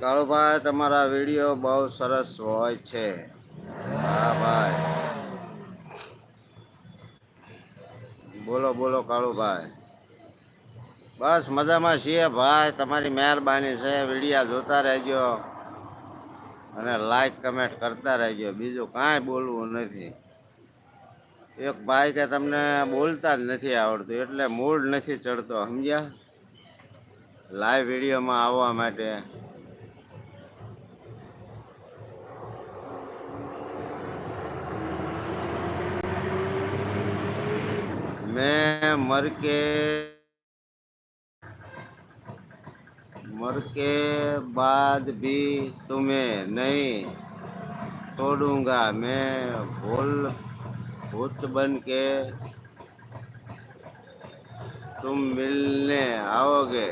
કાળુભાઈ, તમારા વીડિયો બહુ સરસ હોય છે. હા, ભાઈ. બોલો બોલો, કાળુભાઈ. બસ મજામાં છીએ, ભાઈ. તમારી મહેરબાની છે. વિડીયા જોતા રહેજો અને લાઈક કમેન્ટ કરતા રહેજો. બીજું કાંઈ બોલવું નથી. એક ભાઈ કે તમને બોલતા જ નથી આવડતું, એટલે મૂડ નથી ચડતો, સમજ્યા? લાઈવ વિડીયોમાં આવવા માટે. मैं मर के मर के बाद भी तुम्हें नहीं छोड़ूंगा मैं भूल भूत बन के तुम मिलने आओगे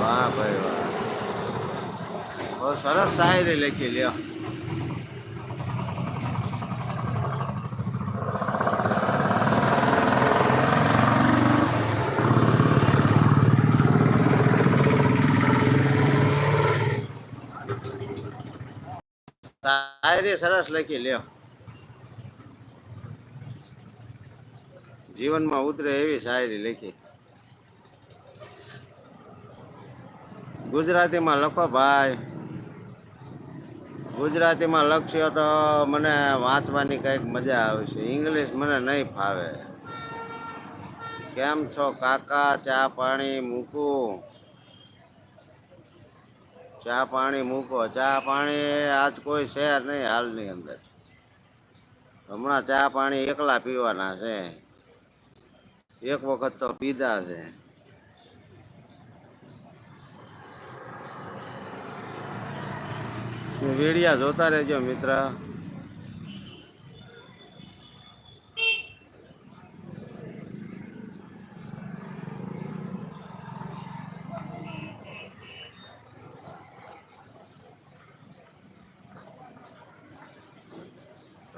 વાહ ભાઈ વાહ બહુ સરસ શાયરી લખી લ્યો શાયરી સરસ લખી લ્યો. જીવનમાં ઉતરે એવી શાયરી લખી. ગુજરાતીમાં લખો ભાઈ. ગુજરાતીમાં લખશો તો મને વાંચવાની કંઈક મજા આવશે. ઇંગ્લિશ મને નહીં ફાવે. કેમ છો કાકા? ચા પાણી મૂકું? ચા પાણી મૂકો. ચા પાણી આજ કોઈ છે નહીં હાલની અંદર. હમણાં ચા પાણી એકલા પીવાના છે. એક વખત તો પીધા છે. વેડિયા જોતા રહેજો મિત્ર.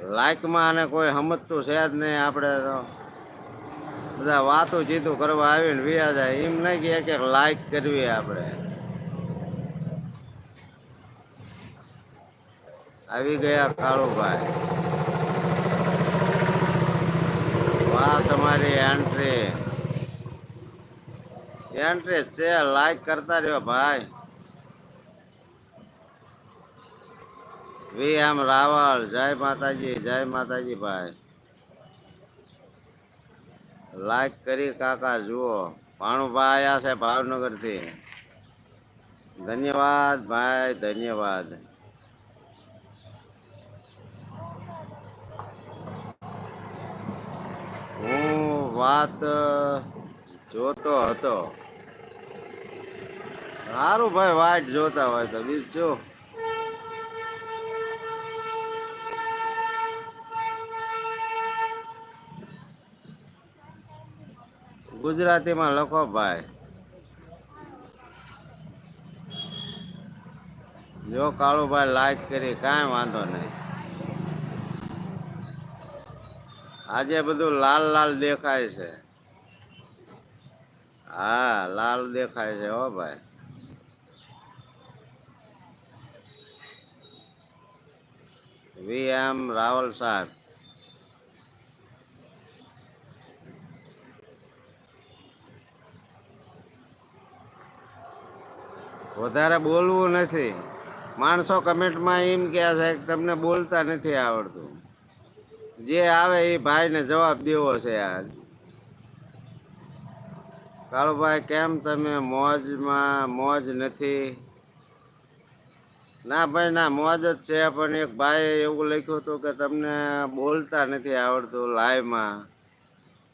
લાઈકમાં અને કોઈ સમજતું છે જ નહીં. આપણે તો બધા વાતો ચીતું કરવા આવીને વ્યા જાય. એમ નહીં કે એક એક લાઈક કરવી આપણે. આવી ગયા કાળુભાઈ. વાહ, તમારી એન્ટ્રી એન્ટ્રી છે. લાઈક કરતા રહ્યો ભાઈ. વી એમ રાવળ જય માતાજી જય માતાજી ભાઈ. લાઈક કરી કાકા, જુઓ. ભાણુભાઈ આવ્યા છે ભાવનગરથી. ધન્યવાદ ભાઈ, ધન્યવાદ. હું વાત જોતો હતો. સારું ભાઈ વાઈટ જોતા હોય તો બીજું ગુજરાતીમાં લખો ભાઈ. જો કાળુભાઈ લાઈક કરી, કાંઈ વાંધો નહીં. આજે બધું લાલ લાલ દેખાય છે. હા, લાલ દેખાય છે હો ભાઈ. વી એમ રાવલ સાહેબ. વધારે બોલવું નથી. માણસો કમેન્ટમાં એમ કહે છે તમને બોલતા નથી આવડતું. જે આવે એ ભાઈને જવાબ દેવો છે આજ કાળુભાઈ, કેમ તમે મોજમાં મોજ નથી? ના ભાઈ, ના, મોજ જ છે, પણ એક ભાઈએ એવું લખ્યું હતું કે તમને બોલતા નથી આવડતું લાઈવમાં.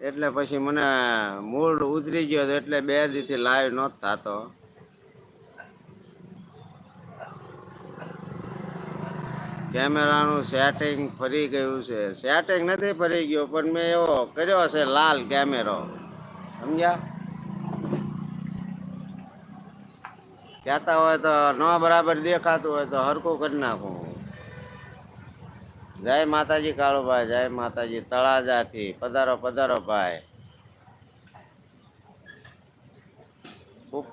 એટલે પછી મને મૂળ ઉતરી ગયો એટલે બે દીથી લાઈવ નહોતો થતો. કેમેરાનું સેટિંગ ફરી ગયું છે. સેટિંગ નથી ફરી ગયું, પણ મેં એવો કર્યો છે લાલ કેમેરો. સમજ્યા? કહેતા હોય તો ન બરાબર દેખાતું હોય તો હરકું કરી નાખું. જય માતાજી કાળુભાઈ, જય માતાજી તળાજાથી. પધારો પધારો ભાઈ. ખૂબ